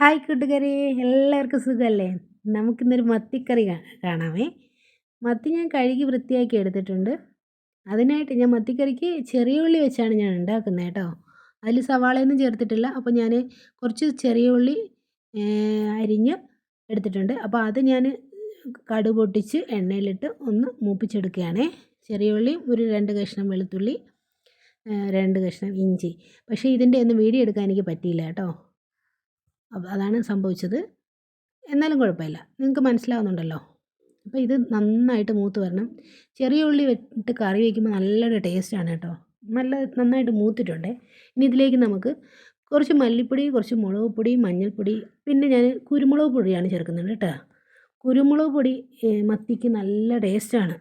Hi കൂട്ടുകാരെ. എല്ലാവർക്കും സുഖമല്ലേ നമുക്കിന്നൊരു മത്തിക്കറി കാണാമേ മത്തി ഞാൻ കഴുകി വൃത്തിയാക്കി എടുത്തിട്ടുണ്ട്. അതിനായിട്ട് ഞാൻ മത്തിക്കറിക്ക് ചെറിയ ഉള്ളി വെച്ചാണ് ഞാൻ ഉണ്ടാക്കുന്നത് കേട്ടോ. അതിൽ സവാളയൊന്നും ചേർത്തിട്ടില്ല. അപ്പോൾ ഞാൻ കുറച്ച് ചെറിയ ഉള്ളി അരിഞ്ഞ് എടുത്തിട്ടുണ്ട്. അപ്പോൾ അത് ഞാൻ കടു പൊട്ടിച്ച് എണ്ണയിലിട്ട് ഒന്ന് മൂപ്പിച്ചെടുക്കുകയാണേ. ചെറിയ ഉള്ളി ഒരു രണ്ട് കഷ്ണം വെളുത്തുള്ളി രണ്ട് കഷ്ണം ഇഞ്ചി. പക്ഷേ ഇതിന്റെ ഒന്നും വീഡിയോ എനിക്ക് പറ്റിയില്ല കേട്ടോ. അതാണ് സംഭവിച്ചത്. എന്നാലും കുഴപ്പമില്ല. നിങ്ങൾക്ക് മനസ്സിലാവുന്നുണ്ടല്ലോ. അപ്പോൾ ഇത് നന്നായിട്ട് മൂത്ത് വരണം. ചെറിയ ഉള്ളി വെച്ചിട്ട് കറി വയ്ക്കുമ്പോൾ നല്ലൊരു ടേസ്റ്റാണ് കേട്ടോ. നല്ല നന്നായിട്ട് മൂത്തിട്ടുണ്ട്. ഇനി ഇതിലേക്ക് നമുക്ക് കുറച്ച് മല്ലിപ്പൊടി കുറച്ച് മുളക് പൊടി മഞ്ഞൾപ്പൊടി പിന്നെ ഞാൻ കുരുമുളക് പൊടിയാണ് ചേർക്കുന്നത് കേട്ടോ. കുരുമുളക് പൊടി മത്തിക്ക് നല്ല ടേസ്റ്റാണ്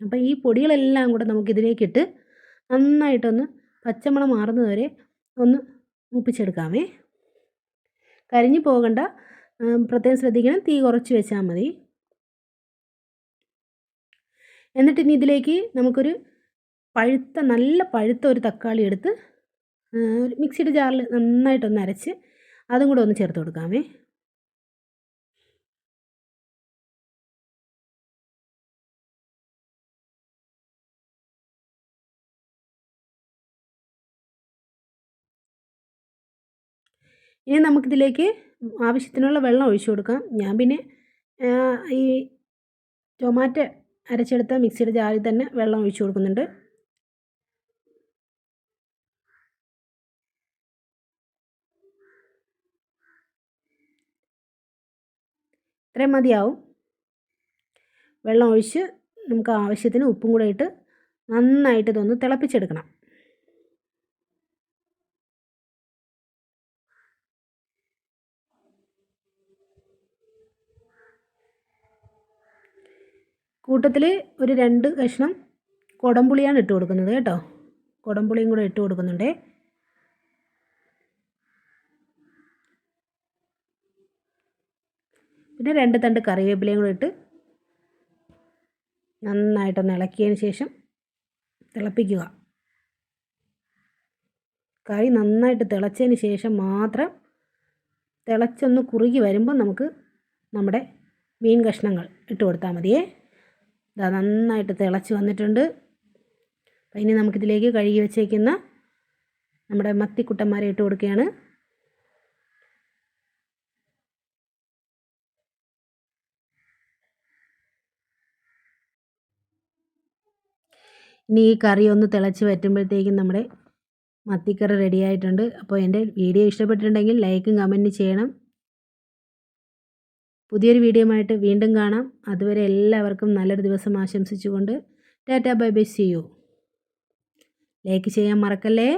അപ്പോൾ ഈ പൊടികളെല്ലാം കൂടെ നമുക്കിതിലേക്കിട്ട് നന്നായിട്ടൊന്ന് പച്ചമണം മാറുന്നതുവരെ ഒന്ന് മൂപ്പിച്ചെടുക്കാമേ. കരിഞ്ഞു പോകണ്ട. പ്രത്യേകം ശ്രദ്ധിക്കണം. തീ കുറച്ച് വെച്ചാൽ മതി. എന്നിട്ട് ഇനി ഇതിലേക്ക് നമുക്കൊരു പഴുത്ത നല്ല പഴുത്ത ഒരു തക്കാളി എടുത്ത് മിക്സിയുടെ ജാറിൽ നന്നായിട്ടൊന്ന് അരച്ച് അതും കൂടെ ഒന്ന് ചേർത്ത് കൊടുക്കാമേ ഇനി നമുക്കിതിലേക്ക് ആവശ്യത്തിനുള്ള വെള്ളം ഒഴിച്ചു കൊടുക്കാം. ഞാൻ പിന്നെ ഈ ടൊമാറ്റോ അരച്ചെടുത്ത മിക്സിയുടെ ജാറിൽ തന്നെ വെള്ളം ഒഴിച്ചു കൊടുക്കുന്നുണ്ട്. ഇത്രയും മതിയാവും. വെള്ളം ഒഴിച്ച് നമുക്ക് ആവശ്യത്തിന് ഉപ്പും കൂടെ ഇട്ട് നന്നായിട്ട് ഇതൊന്ന് തിളപ്പിച്ചെടുക്കണം. കൂട്ടത്തിൽ ഒരു രണ്ട് കഷ്ണം കുടംപുളിയാണ് ഇട്ട് കൊടുക്കുന്നത് കേട്ടോ. കുടംപുളിയും കൂടെ ഇട്ട് കൊടുക്കുന്നുണ്ടേ. പിന്നെ രണ്ട് തണ്ട് കറിവേപ്പിലയും കൂടെ ഇട്ട് നന്നായിട്ടൊന്ന് ഇളക്കിയതിന് ശേഷം തിളപ്പിക്കുക. കറി നന്നായിട്ട് തിളച്ചതിന് ശേഷം മാത്രം തിളച്ചൊന്ന് കുറുകി വരുമ്പോൾ നമുക്ക് നമ്മുടെ മീൻ കഷ്ണങ്ങൾ ഇട്ട് കൊടുത്താൽ മതിയേ. ഇതാ നന്നായിട്ട് തിളച്ച് വന്നിട്ടുണ്ട്. അപ്പം ഇനി നമുക്കിതിലേക്ക് കഴുകി വെച്ചേക്കുന്ന നമ്മുടെ മത്തിക്കുട്ടന്മാരെ ഇട്ട് കൊടുക്കുകയാണ്. ഇനി ഈ കറി ഒന്ന് തിളച്ച് വറ്റുമ്പോഴത്തേക്കും നമ്മുടെ മത്തിക്കറി റെഡി ആയിട്ടുണ്ട്. അപ്പോൾ എന്റെ വീഡിയോ ഇഷ്ടപ്പെട്ടിട്ടുണ്ടെങ്കിൽ ലൈക്കും കമന്റും ചെയ്യണം. പുതിയൊരു വീഡിയോയുമായിട്ട് വീണ്ടും കാണാം. അതുവരെ എല്ലാവർക്കും നല്ലൊരു ദിവസം ആശംസിച്ചുകൊണ്ട് tata bye bye see you. Like ചെയ്യാൻ മറക്കല്ലേ?